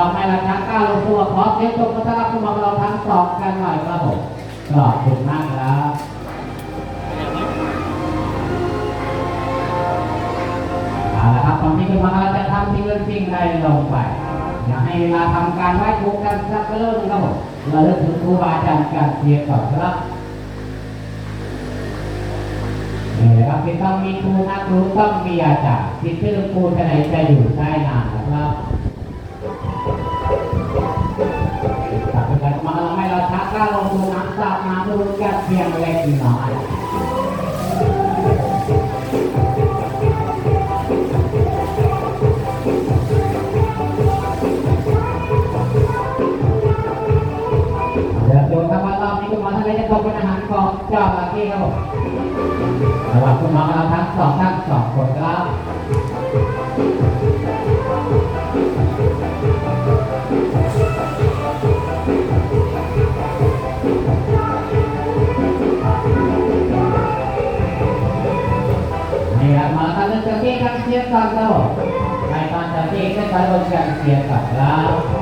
ต่อไปราคาเก้าลงตัวขอเสียงตบมือต้อนรับผู้มาเราทั้งสองกันหน่อยครับผมขอบคุณมากครับเอาละครับตอนนี้คุณมาเราจะทำสิ่งอื่อนสิ่งใดลงไปอยากให้เวลาทำการไหว้ครูกันสักเรื่องหนึงครับผมเราเลิกถึงครูบาอาจารย์การเสียก่อนครับนี่แหละครับที่ต้องมีครูนักครูต้องมีอาจารย์ที่ชื่อครูจะไหนจะอยู่ใต้นานนะครับ เพียงเล็กน้อยเดี๋ยวครับว่ารอบนี้คุณหมอท่านใดจะตกเป็นอาหารของเจ้าลากี้ครับผมระหว่างคุณหมอเราทั้งสองท่านสองคนครับ เสียงเจ้าที่กันเสียก่อนครับผมในตอนเจ้าที่ก็จะลงกันเสียก่อนครับ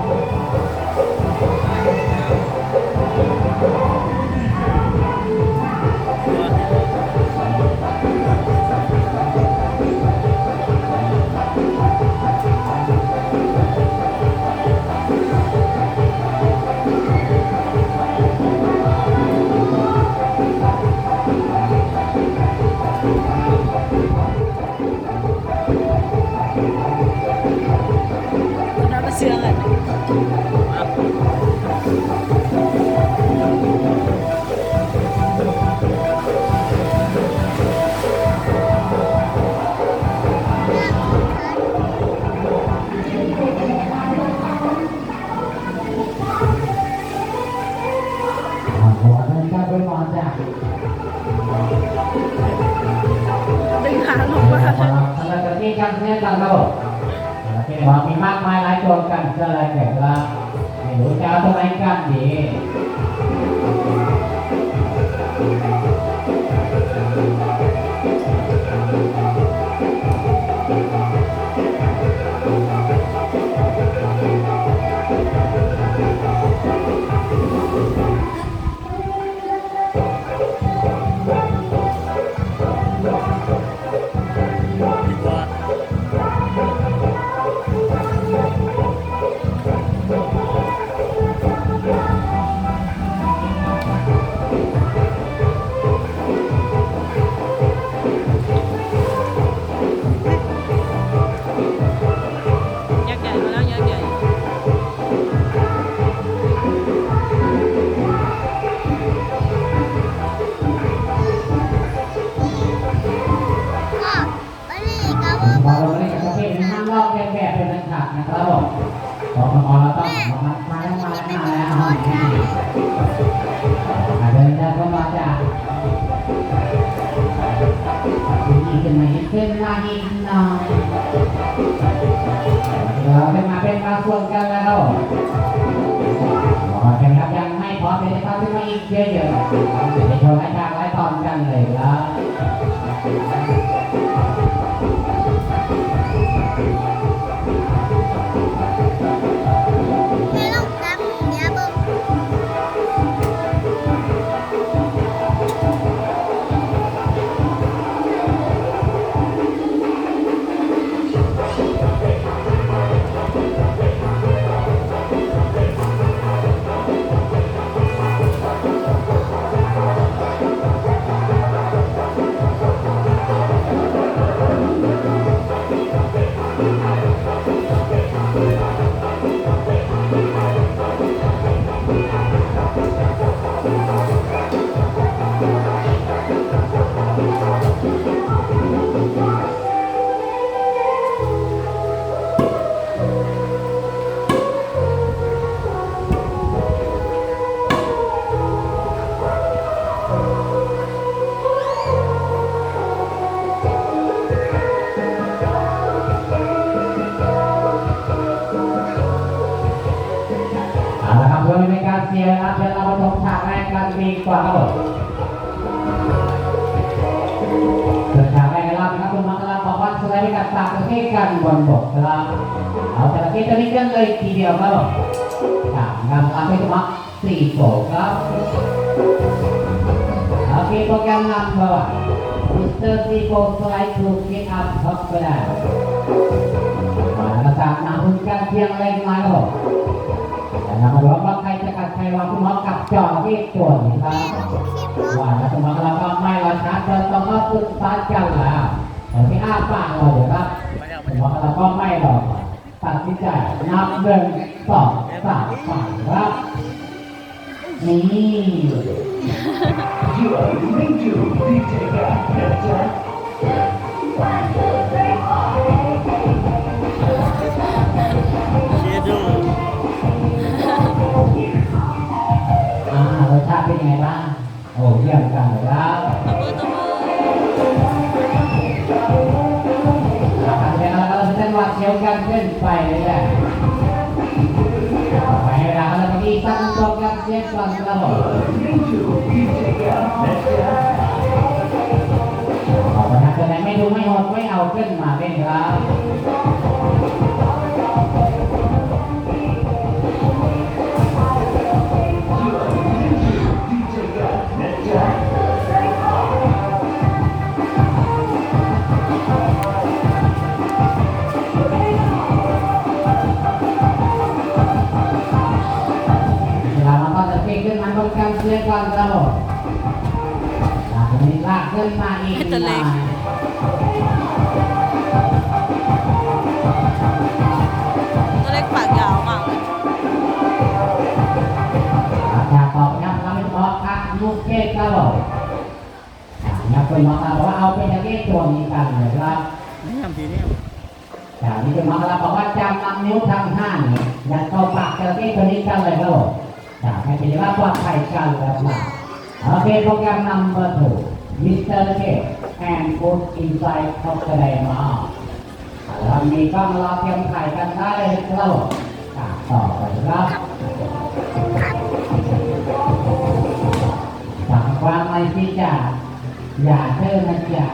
เป็นครับที่มาอีเยอะๆจะโชว์ให้ทางไล่ตอนกันเลยแล้ว กันแล้วนะครับคุณมังกรบอกว่ารบนบกครับเอาจระเข้ตัวนี้กันเลยทีเดียวครับผมครับงานลำไปสมัครสี่โถครับโอเคโปรแกรมนำครับ Mr. Tipo try to get up top ก็ได้มาแล้วจากนำหุ่นกันเพียงเล็กน้อยครับแต่นำมาดูว่าใครจะกัดใครวางคุณหมอกับจอที่ตัวนี้ครับว่าแล้วสมอเราก็ไม่เราชัดเราต้องมาปรึกษากันแล้วแต่ที่อ้าปากเราเดี๋ยครับ สมองเราก็ไม่หรอกตัดสินใจนับหนึ่งสองสามสี่ครับนี่ You are listening to DJ Gas Network. เชียร์ดูอ่ารสชาติเป็นยังไงบ้างโอ้เยี่ยมกันเลยครับตบมือตบมือ ตัวกันเสียก่อนครับผม Listening to DJ Gas Network. ออกมาทำอะไรไม่ดูไม่หดไม่เอาขึ้นมาเล่นครับ เสียก่อนครับผมลากนี้ลากขึ้นมาอีกหน่อยตัวเล็กปากยาวมากเลยอาจารย์บอกย้ำเราไม่บอกครับลูกเทศครับผมย้ำเป็นมาบอกว่าเอาเป็นจะเทศตัวนี้กันเลยครับนี่ทำทีนี่จากนี้เป็นมาบอกว่าจำนำนิ้วทั้งห้านี่ยัดเข้าปากจะเทศตัวนี้กันเลยครับผม จากให้เป็นว่าปลอดภัยกันแล้วครับโอเคโปรแกรม number two Mr. K and put inside เข้าไปได้มาเรามีกล้องรอเตรียมถ่ายกันได้เลยครับผมอะต่อไปครับสั่งความไม่ที่จะอย่าเชื่อนะจ๊ะ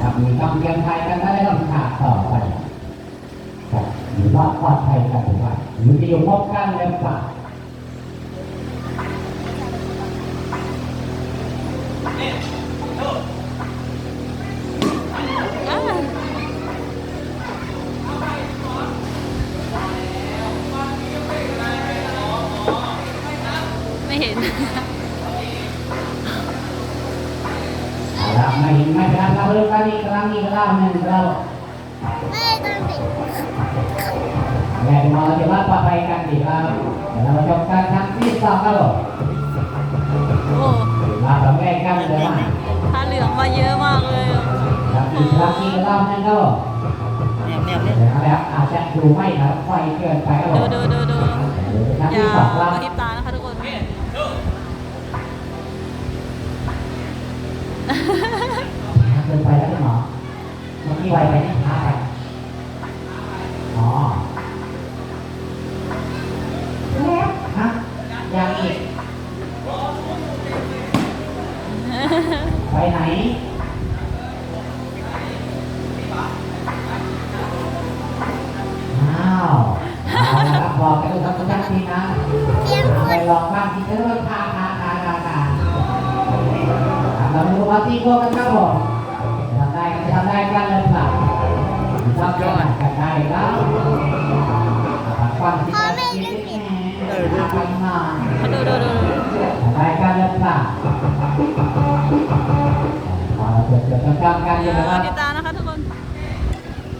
ครับมีคำเตรียมไทยกันได้ต้องขาดต่อไปหรือว่าปลอดภัยกันหรือว่าหรือจะอยู่พบกันเร็วกว่าอ้าว ไม่เห็นเอาละไม่เห็นไม่เป็นไรเราเริ่มกันอีกครั้งอีกรอบหนึ่งเราแรงมาจะว่าปลอดภัยกันดีครับเดี๋ยวเรามาจบการครั้งที่สองครับผมโอ้มา เราแม่กันเลยมาผ้าเหลืองมาเยอะมากเลยครับอีกรั้งอีกรอบนึ่งครับผมแนวแนวเนี่ยแล้วอาจจะดูไม่นะไฟเกินไปครับผดูดูดูดูอย่าที่สองครับกระพริบตานะคะทุกคนเกินไปแล้วใช่หมอมันมีไวไปนี่ช้ ทีนะไปลองบ้างทีจะด้วยคาคาคาคาคาเรามาดูปาร์ตี้พวกกันครับผมจะทำได้จะทำได้กันเลยครับทำได้กันได้ครับฟังที่จะคิดแหมทำมามาดูดูดูดูทำได้กันเลยครับมาเกิดกันอเลยนะคอรับติดตานะคะทุกคน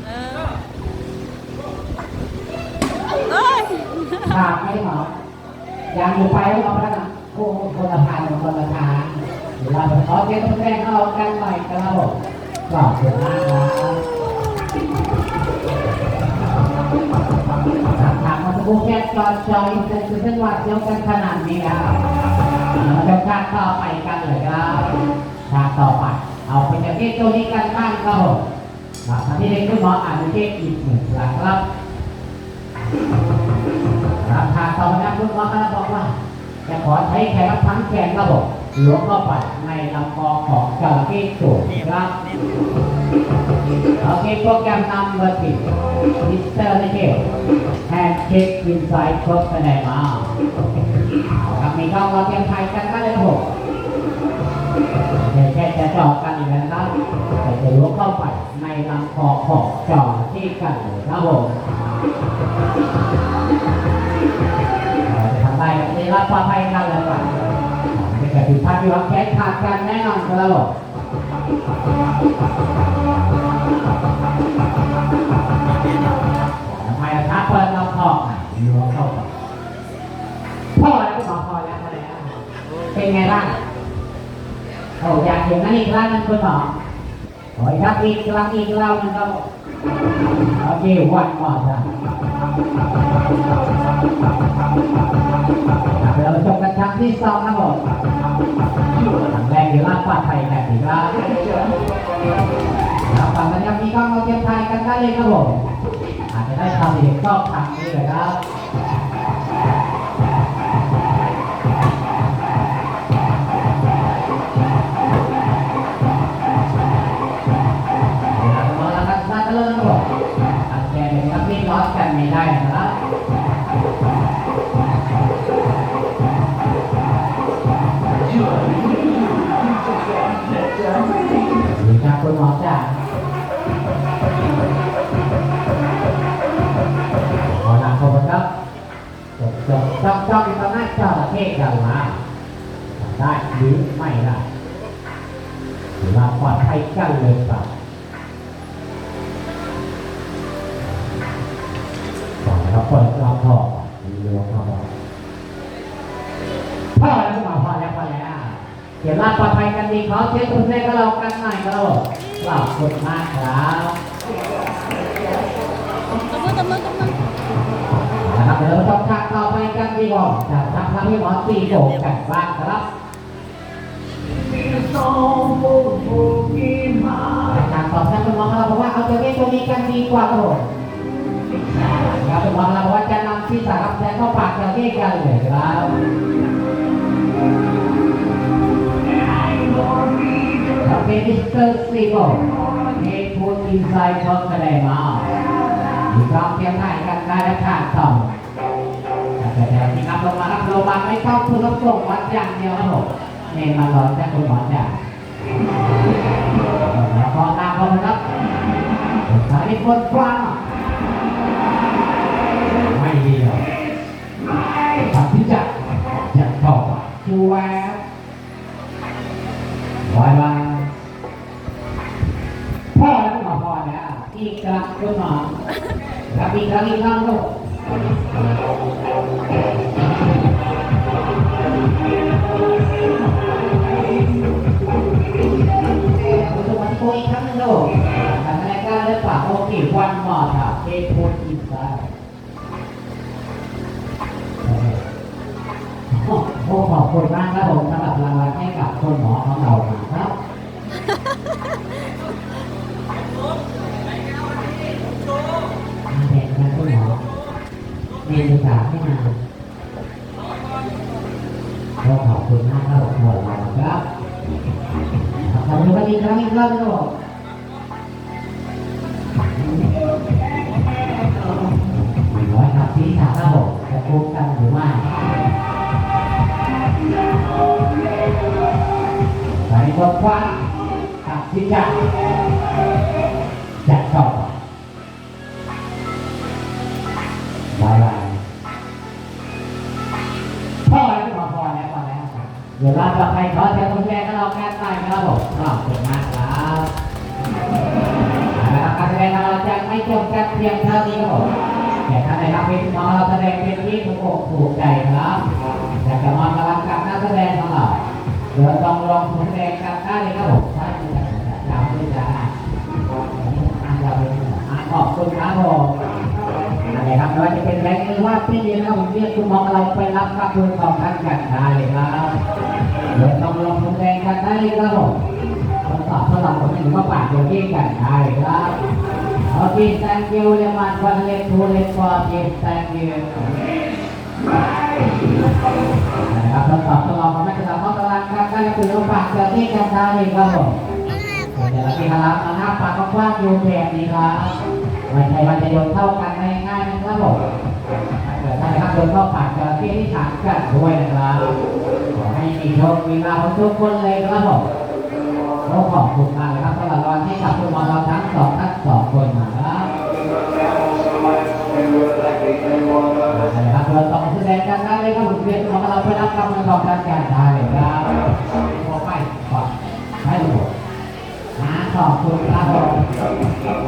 เออ เอ้ยขาดไหมหมอยังอยู่ไปแล้วเอาไปแล้วนะโอ้คนละทางคนละทางเราขอเสียงตรงแรกเอากันหน่อยครับผมขอบคุณมากครับถามมาสักครู่แค่จอจอยจะคือเส้นวัดเดียวกันขนาดนี้ครับเราจะคาต่อไปกันเลยครับคาต่อไป เอาไปจากที่ตัวนี้กันบ้างครับผมครับที่เด็กคุณหมออ่านเทศอีกหนึ่งหลักครั้ งครับราคาตอนนั้นคุณหมอก็บอกว่า จะขอใช้แขนทั้งแขนระบบล้วงเข้าไปในลำคอของจระเข้ตัวครับโอเคโปรแกรม number three Mr. Nikhil and check inside ครบคะแนนมาเอาครับมีกล้องเราเตรียมถ่ายกันก็เลยผมเดี๋ยวแค่จะจอดกันอีกแล้วนะครับแต่จะล้วงเข้าไปในลำคอของจอที่กันเลยครับผมเราจะทำ ได้รับปลอดภัยกันเลยครับไม่เกิดผิดพลาดที่วาแขนขาดกันแน่นอนครับผมทำไมล่ะครับเปิดลำคอล้วงเข้าพ่อแล้วก็บอกพอแล้วพอแล้วเป็นไงบ้างโอ้อยากเห็นนั่นอีกครั้งนึงคุณหมอโอ้ยครับอีกครั้งอีกเล่าหนึงครับ โอเควันก่อนจ้ะเราจบกันครั้งที่สองนะผมครั้งแรงเดี๋ยวลาปลอดไทยแบบนี้ครับแล้วฝั่งนั้นยังมีกล้องเราเทียมไทยกันได้เลยครับผมอาจจะได้ความเด็กก็ทางนี้เลยครับ จ้าประเทศกันมาได้หรือไม่ได้ถือว่าปลอดภัยกันเลยครับก่อนนะครับเปิดรอบพ่อมีเรือเข้ามาพ่อแล้วคุณหมอพ่อแล้วพ่อแล้วเดี๋ยวมาปลอดภัยกันดีขอเช็คคุณแม่ก็เรากันหน่อยครับขอบคุณมากครับตบมือตบมือตบมือนะครับเดี๋ยวเราต้องทา งต่บอกันดีกว่าจะทำทำให้หมอตีโกงกันบ้างครับการตอบแทนคุณหมอเราบอกว่าเอาตัวนี้ตัวนี้กันดีกว่าครับครับคุณหมอเราบอกว่าจะนำที่สารับแทนเข้าปากจะเรียกกันเลยครับโอเคมิสเตอร์ซีโบเฮดพูดอินไซด์ช็อตคะแนนมามีกล้องเทียมถ่ายกันได้และขาดต่อ แต่แต่ที่นับลงมาครับลงมาไม่ต้องคือต้องส่งวัดอย่างเดียวครับผมเนนมาร้อนจากคุณหมอจ้ะแล้วก็ตามเขานะครับสายนี้คนกว้างไม่ดีหรอกทำที่จะจะเข้าชูแวบวายวายพ่อแล้วคุณหมอพอแล้วอีกครั้งคุณหมอครับอีกครั้งอีกครั้งลูก สวัสดีอีกครั้งหนึงลูกทำรายการเลือกปากโอเควันมอค่ะเอพูดอินไซด์โอ้ขอบคุณมากครับผมสำหรับรางวัลให้กับคนหมอของเราครับ รียนศึกษาให้มาก็ขอบคุณมากครับผมหัวเราครับขอบคุณวันนี้ครั้งอีกรอบนึงครับหนึ่งร้อยครับที่สามครับผมจะพูดกันหรือไม่ใส่บทความตัดสินใจ ดี๋ยวเราจะไปขอเชิญคุณแม่ก็เราแก้ไปครับผมขอบคุณมากครับเอาละครับการแสดงของเราจะไม่จบกันเพียงเท่านี้ครับผมแต่ถ้าในรับเป็นของเราแสดงเป็นที่ถูกอกถูกใจครับอยากจะมองกำลังกับนักแสดงของเราเดี๋ยวต้องลองแสดงกันได้เลยครับผมใช่ไหมครับยาวด้จ้าอ่านยาวเลยอ่านขอบคุณครับผมอะไรครับไม่ว่าจะเป็นแบงค์หรือว่าพี่เลี้ยงเราเรียกคุณมอเราไปรับกับคุณของท่านกันได้เลยครับ เดี๋ยวต้องลองทุนแดงกันได้ครับผมทดสอบทดลองผมไม่งว่าปากเดี๋ยวที่กันได้ครับ โอเค thank you very much for the two leg for this thank you นะครับทดสอบทดลองความไม่กระทำของตารางการการคุยรูปากเจอที่กันได้ครับผมเดี๋ยวเราที่ครับเอาหน้าปากกว้างๆอยู่แบบนี้ครับไม่ใช่ว่าจะโยนเท่ากันง่ายๆนะครับผม นนะครับโยนเข้าปากเจอที่ที่ถามกันด้วยนะครับขอให้มีโชคมีลาภทุกคนเลยครับผมขอขอบคุณมากเลยครับสำหรับรางวัลให้กับคุณหมอเราทั้งสองทั้งสองคนนะครับนะครับเราต้องแสดงกันได้เลยครับผมเรียนของเราเพื่อรับกำลังของการแข่ได้เลยครับพอไปก่อให้ดูหาขอบคุณครับผมนะครับ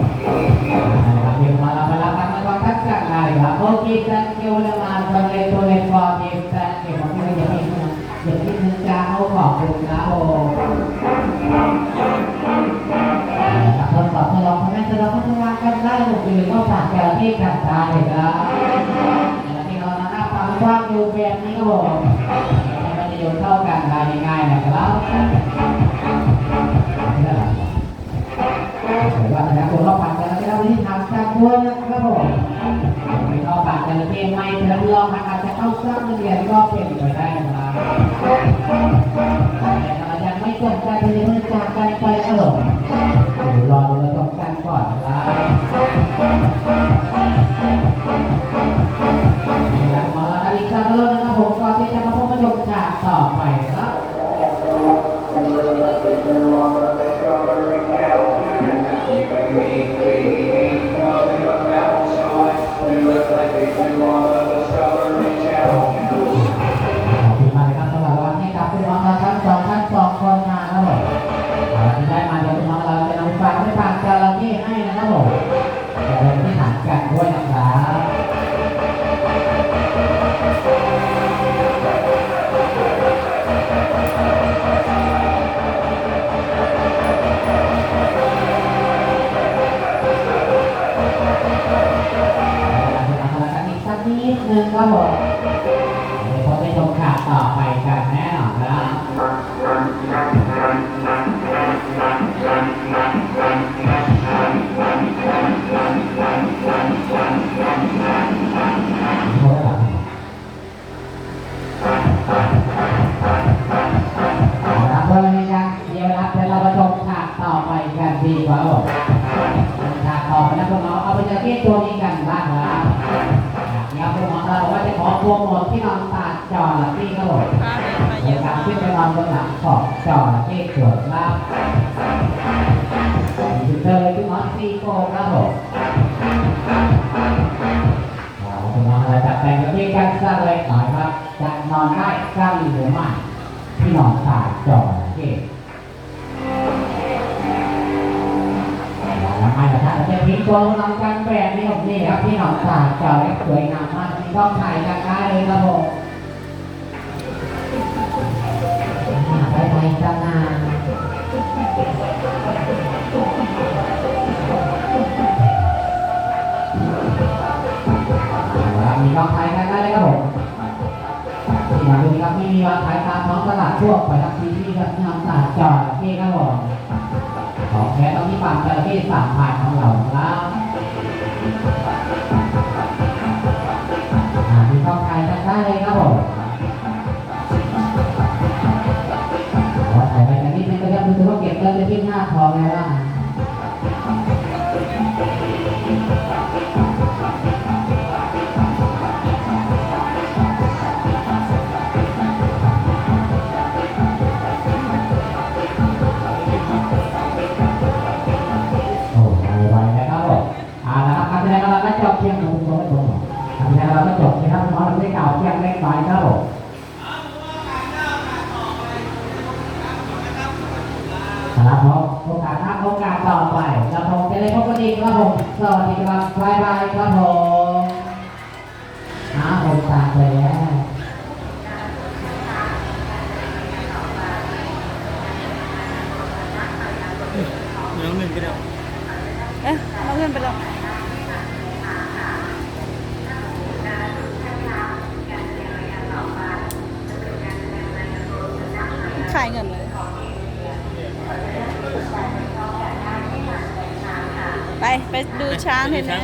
เรียนมาเราเพื่อรับ ที่กันได้ครับที่เราหน้าความกว้างอยู่ยนนี่ก็บอกมันจะโยนเข้ากันได้ง่ายๆนะครับถือว่าแต่ละคนเราผ่ากันแล้วที่ทำจากันด้วยนะครับผมไม่เข้าปากกันเองไม่เพื่อนลองอาจจะเข้าซ้ำเรียนก็เป็นเลย ว่าจะขอโปรโมทที่นอนตาจอละที่ครับผมดนะการมากขึ้นไปนอนบนหลังของจอละที่ส่วยมางเลยที่นอนซีโก้ครับผมเอาคุณนอนอะไรจัดแต่งกับที่กันสักเล็กหน่อยครับจะนอนได้กล้างหรือไม่ที่นอนตาจอละที่แล้วไม่ละท่านจะทิ้งตัวเรากันแบบนี้ผมนี่ครับที่หนองสาจอเล็กสวยงามมาก ต้องถ่ายกันได้เลยครับผมไปไปจ้านามีกองถ่ายกันได้เลยครับผมที่มาดูครับไม่มีวางขายตามท้องตลาดทั่วไปรับที่นี่ครับที่หนองสาจอเล็กครับผมของแท้ต้องที่ฝั่งจระเข้สามพานของเราครับ ได้เลยครับผมขอถ่ายไปกันนิดนึงนะครับคุณถือว่าเก็บเงินไปที่หน้าทองเลยว่า ให้เราได้กล่าวเพียงเล็กน้อยเท่าครับผมโอกาสหน้าโอกาสต่อไปเราคงจะได้พบกันอีกครับผมสวัสดีครับบายบายครับผมหาผมตามไปแล้ว ช้างเห็นไหม